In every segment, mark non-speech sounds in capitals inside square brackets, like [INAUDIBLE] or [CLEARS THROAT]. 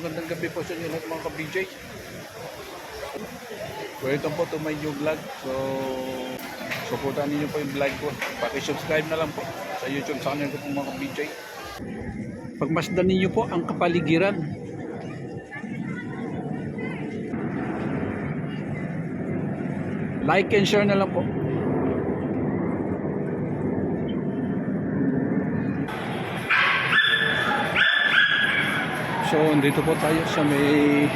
magandang gabi po sa inyo lahat mga ka-BJ. Welcome po to my new vlog. So, supportan niyo po yung vlog ko. Paki-subscribe na lang po sa YouTube channel ko po mga ka-BJ. Pagmasdan niyo po ang kapaligiran. Like and share na lang po. So, dito po tayo sa may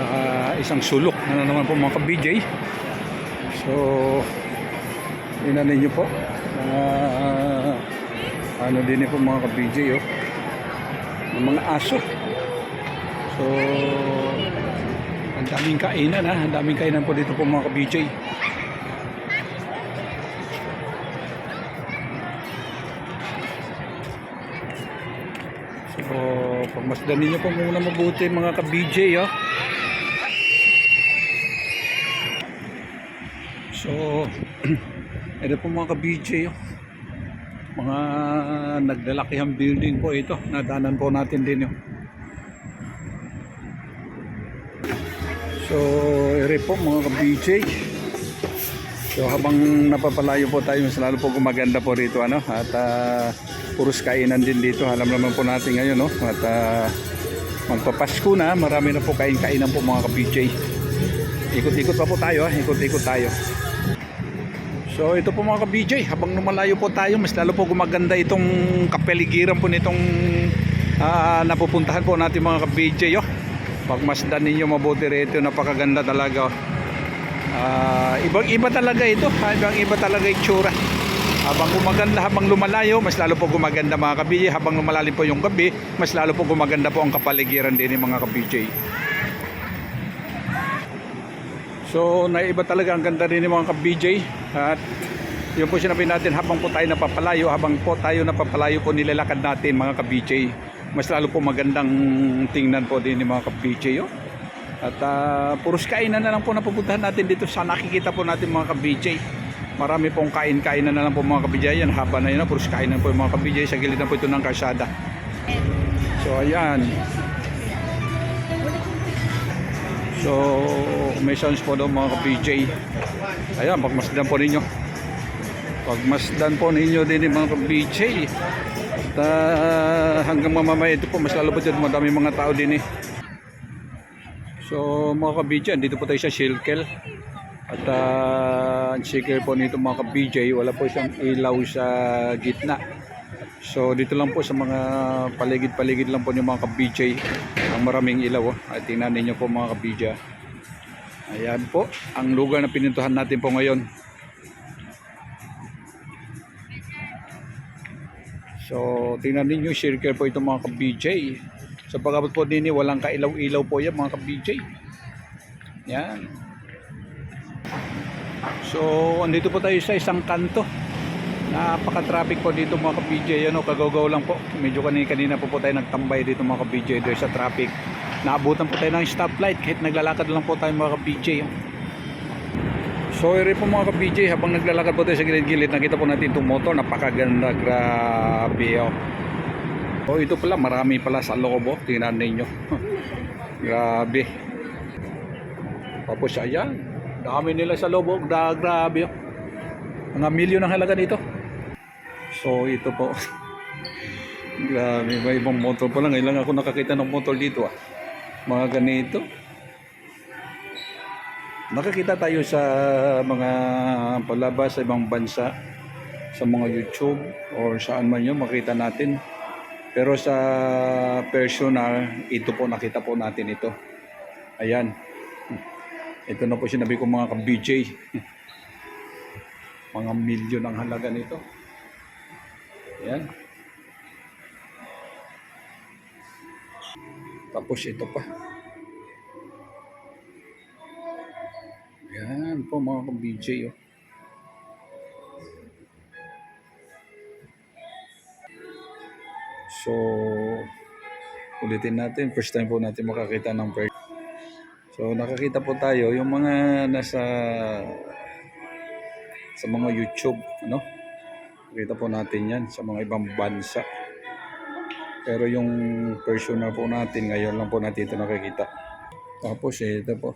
ah, isang sulok na naman po mga ka-BJ. So, tingnan ninyo po. Ah, ano din po mga ka-BJ oh. Ng mga aso. So, ang daming kainan ha. Ang daming kainan po dito po mga ka-BJ. Pagmasdan ninyo po muna mabuti mga ka-BJ, oh. So, [CLEARS THROAT] ito po mga ka-BJ, oh. Mga naglalakihang building po ito. Nadanan po natin din, oh. So, ere po mga ka-BJ. So habang napapalayo po tayo, mas lalo po gumaganda po rito ano at ah, puros kainan din dito. Alam naman po natin ngayon no at ah, magpapasko na, marami na po kain-kainan po mga ka-PJ. Ikot-ikot pa po tayo, ah. ikot-ikot tayo. So ito po mga ka-BJ, habang lumalayo po tayo, mas lalo po gumaganda itong kapeligiran po nitong ah, napupuntahan po natin mga ka-BJ. Oh. Pagmasdan ninyo mabuti rito, napakaganda talaga. Oh. Ah, ibang iba talaga ito, ibang iba talaga itsura. Habang gumaganda, habang lumalayo, mas lalo po gumaganda mga kabiji. Habang lumalalim po yung gabi, mas lalo po gumaganda po ang kapaligiran din ng mga kabiji. So, naiba talaga ang ganda rin ng mga kabiji. At yun po sinabi natin, habang po tayo napapalayo, habang po tayo napapalayo po nilalakad natin mga kabiji. Mas lalo po magandang tingnan po din ng mga kabiji. Oh. At ah, puros kainan na lang po napupuntahan natin dito sa nakikita po natin mga ka-BJ. Marami pong kain-kainan na lang po mga ka-BJ. Yan, haba na yun. ah. Puros kainan po yung mga ka-BJ. Sa gilid na po ito ng karsada. So, ayan. So, may sounds po daw mga ka-BJ. Ayan, pagmasdan po ninyo. Pagmasdan po ninyo din mga ka-BJ. At ah, hanggang mamamaya ito po, mas lalo po dito madami mga tao din eh. So mga kabidyo, dito po tayo sa Shilkel. At uh, ang sikir po nito mga kabidyo, wala po siyang ilaw sa gitna. So dito lang po sa mga paligid-paligid lang po yung mga kabidyo, ang maraming ilaw. Oh. At tingnan ninyo po mga kabidyo. Ayan po, ang lugar na pinintuhan natin po ngayon. So tingnan ninyo, circle po ito mga ka-BJ. Sa pagkabot po din walang kailaw-ilaw po yan mga ka-BJ. Yan. So andito po tayo sa isang kanto. Napaka-traffic po dito mga ka-BJ. Ano, kagawgaw lang po. Medyo kanina, kanina po po tayo nagtambay dito mga ka-BJ dahil sa traffic. Naabutan po tayo ng stoplight kahit naglalakad lang po tayo mga ka-BJ. So ere po mga ka-BJ, habang naglalakad po tayo sa gilid-gilid, nakita po natin itong motor, napakaganda, grabe oh. Oh, ito pala, marami pala sa loob oh, tingnan ninyo. [LAUGHS] grabe. Tapos ayan, dami nila sa loob oh, da, grabe oh. Mga milyon ang halaga nito. So ito po. [LAUGHS] grabe, may ibang motor pa lang. Ngayon lang ako nakakita ng motor dito ah. Mga ganito. Nakakita tayo sa mga palabas sa ibang bansa, sa mga YouTube or saan man yun, makita natin. Pero sa personal, ito po, nakita po natin ito. Ayan. Ito na po sinabi ko mga ka-BJ. [LAUGHS] Mga milyon ang halaga nito. Ayan. Tapos ito pa. Yan po mga ka-BJ oh. So, ulitin natin. First time po natin makakita ng per So, nakakita po tayo yung mga nasa sa mga YouTube, ano? Nakita po natin yan sa mga ibang bansa. Pero yung personal po natin, ngayon lang po natin ito nakikita. Tapos eh, ito po.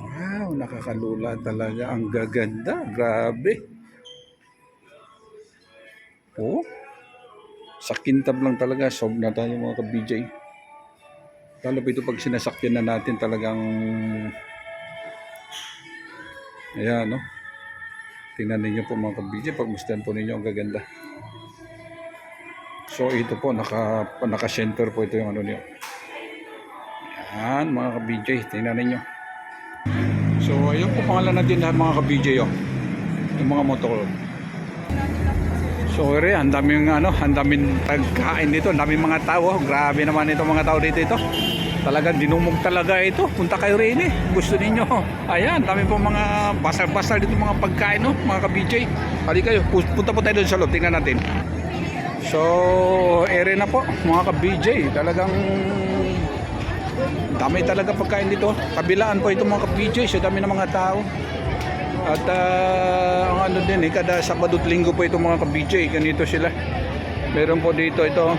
Wow, nakakalula talaga. Ang gaganda. Grabe. Oh. Sa kintab lang talaga. Sob na tayo mga ka-BJ. Lalo ito pag sinasakyan na natin talagang Ayan, no? Tingnan ninyo po mga ka-BJ. Pagmustan po ninyo, ang gaganda. So, ito po, naka, naka-center po ito yung ano niyo. Ayan, mga ka-BJ. Tingnan ninyo. So, ayun po pangalan natin lahat mga ka-BJ, oh. Yung mga motor. So, ere, ang daming ano, ang daming pagkain dito, ang daming mga tao. Grabe naman ito mga tao dito ito. Talagang dinumog talaga ito. Punta kayo rin eh. Gusto ninyo. Ayan, dami po mga basal-basal dito mga pagkain, no? mga ka-BJ. Pali kayo, pu- punta po tayo doon sa loob. Tingnan natin. So, ere na po, mga ka-BJ. Talagang dami talaga pagkain dito. Kabilaan po ito mga ka-BJ. Sa dami ng mga tao. At ah, ang ano din eh, kada Sabado at Linggo po ito mga ka-BJ. Ganito sila. Meron po dito ito.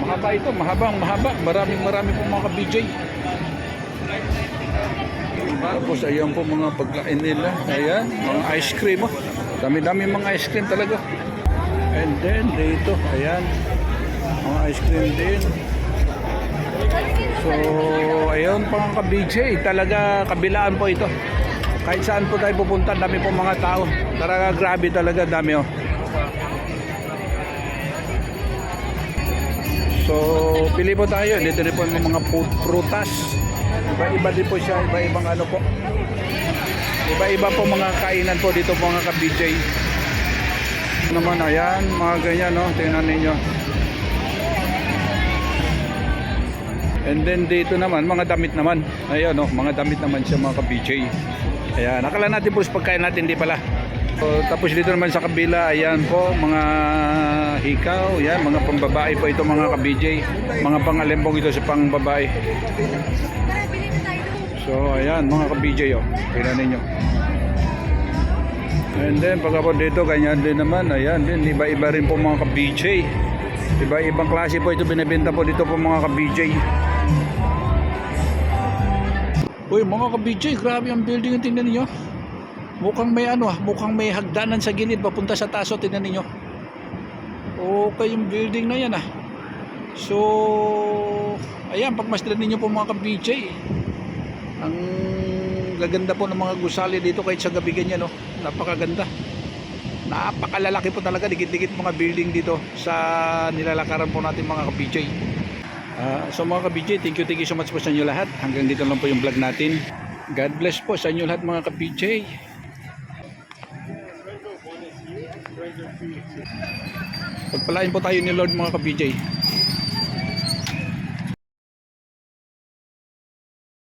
Mahaba ito, mahabang mahaba. Maraming marami po mga ka-BJ. Tapos ayan po mga pagkain nila. Ayan, mga ice cream. Oh. Dami-dami mga ice cream talaga. And then dito, ayan. Mga ice cream din. So, ayun mga ka-BJ. Talaga kabilaan po ito. Kahit saan po tayo pupunta, dami po mga tao. Talaga grabe talaga, dami oh. So, pili po tayo. Dito rin po yung mga prutas. Iba-iba din po siya. Iba-ibang ano po. Iba-iba po mga kainan po dito mga ka-BJ. Naman, ayan. Mga ganyan, no? Tingnan ninyo. And then dito naman, mga damit naman. Ayun, no? Mga damit naman siya mga ka-BJ. Ayan. Akala natin po pagkain natin, di pala. So, tapos dito naman sa kabila, ayan po, mga hikaw, yan, mga pambabae po ito mga ka-BJ. Mga pangalimbong ito sa pangbabae. So, ayan, mga ka-BJ, oh. Tingnan ninyo. And then, pagka dito, ganyan din naman, ayan din, iba-iba rin po mga ka-BJ. Iba-ibang klase po ito binibenta po dito po mga ka-BJ. Uy, mga ka-BJ, grabe ang building, tingnan niyo. Mukhang may ano ah, mukhang may hagdanan sa gilid papunta sa taso, tingnan ninyo. Okay yung building na yan ah. So, ayan, pagmasdan ninyo po mga ka-BJ. Ang gaganda po ng mga gusali dito kahit sa gabi ganyan, no? Napakaganda. Napakalalaki po talaga, dikit-dikit mga building dito sa nilalakaran po natin mga ka-BJ. Ah, so mga ka-BJ, thank you, thank you so much po sa inyo lahat. Hanggang dito lang po yung vlog natin. God bless po sa inyo lahat mga ka-BJ. Pagpalain po tayo ni Lord mga ka-BJ.